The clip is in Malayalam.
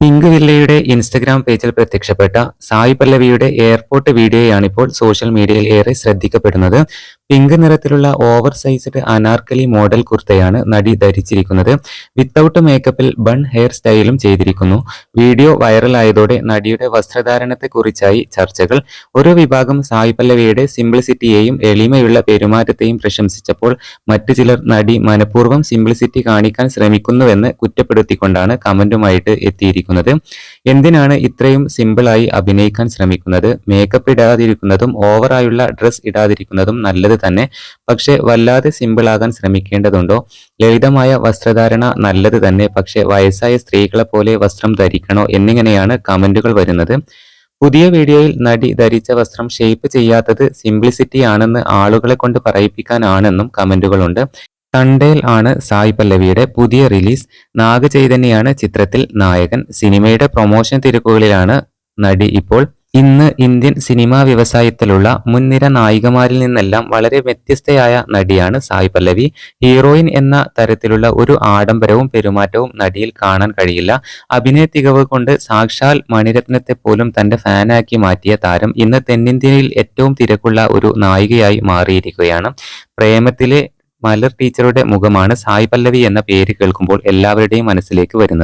പിങ്ക് വില്ലയുടെ ഇൻസ്റ്റഗ്രാം പേജിൽ പ്രത്യക്ഷപ്പെട്ട സായി പല്ലവിയുടെ എയർപോർട്ട് വീഡിയോയാണിപ്പോൾ സോഷ്യൽ മീഡിയയിൽ ഏറെ ശ്രദ്ധിക്കപ്പെടുന്നത്. പിങ്ക് നിറത്തിലുള്ള ഓവർ സൈസ്ഡ് അനാർക്കലി മോഡൽ കുർത്തയാണ് നടി ധരിച്ചിരിക്കുന്നത്. വിത്തൌട്ട് മേക്കപ്പിൽ ബൺ ഹെയർ സ്റ്റൈലും ചെയ്തിരിക്കുന്നു. വീഡിയോ വൈറലായതോടെ നടിയുടെ വസ്ത്രധാരണത്തെക്കുറിച്ചായി ചർച്ചകൾ. ഒരു വിഭാഗം സായി പല്ലവിയുടെ സിംപ്ലിസിറ്റിയെയും എളിമയുള്ള പെരുമാറ്റത്തെയും പ്രശംസിച്ചപ്പോൾ മറ്റു ചിലർ നടി മനഃപൂർവം സിംപ്ലിസിറ്റി കാണിക്കാൻ ശ്രമിക്കുന്നുവെന്ന് കുറ്റപ്പെടുത്തിക്കൊണ്ടാണ് കമന്റുമായിട്ട് എത്തിയിരിക്കുന്നത്. എന്തിനാണ് ഇത്രയും സിമ്പിളായി അഭിനയിക്കാൻ ശ്രമിക്കുന്നത്? മേക്കപ്പ് ഇടാതിരിക്കുന്നതും ഓവറായുള്ള ഡ്രസ് ഇടാതിരിക്കുന്നതും നല്ലത് തന്നെ. പക്ഷെ വല്ലാതെ സിമ്പിളാകാൻ ശ്രമിക്കേണ്ടതുണ്ടോ? ലളിതമായ വസ്ത്രധാരണ നല്ലത് തന്നെ. പക്ഷെ വയസ്സായ സ്ത്രീകളെ പോലെ വസ്ത്രം ധരിക്കണോ എന്നിങ്ങനെയാണ് കമന്റുകൾ വരുന്നത്. പുതിയ വീഡിയോയിൽ നടി ധരിച്ച വസ്ത്രം ഷേപ്പ് ചെയ്യാത്തത് സിംപ്ലിസിറ്റി ആണെന്ന് ആളുകളെ കൊണ്ട് പറയിപ്പിക്കാനാണെന്നും കമന്റുകളുണ്ട്. തണ്ടേൽ ആണ് സായി പല്ലവിയുടെ പുതിയ റിലീസ്. നാഗചൈതന്യയാണ് ചിത്രത്തിൽ നായകൻ. സിനിമയുടെ പ്രൊമോഷൻ തിരക്കുകളിലാണ് നടി ഇപ്പോൾ. ഇന്ന് ഇന്ത്യൻ സിനിമാ വ്യവസായത്തിലുള്ള മുൻനിര നായികമാരിൽ നിന്നെല്ലാം വളരെ വ്യത്യസ്തയായ നടിയാണ് സായി പല്ലവി. ഹീറോയിൻ എന്ന തരത്തിലുള്ള ഒരു ആഡംബരവും പെരുമാറ്റവും നടിയിൽ കാണാൻ കഴിയില്ല. അഭിനയ തികവ് കൊണ്ട് സാക്ഷാൽ മണിരത്നത്തെ പോലും തന്റെ ഫാനാക്കി മാറ്റിയ താരം ഇന്ന് തെന്നിന്ത്യയിൽ ഏറ്റവും തിരക്കുള്ള ഒരു നായികയായി മാറിയിരിക്കുകയാണ്. പ്രേമത്തിലെ മലർ ടീച്ചറുടെ മുഖമാണ് സായി പല്ലവി എന്ന പേര് കേൾക്കുമ്പോൾ എല്ലാവരുടെയും മനസ്സിലേക്ക് വരുന്നത്.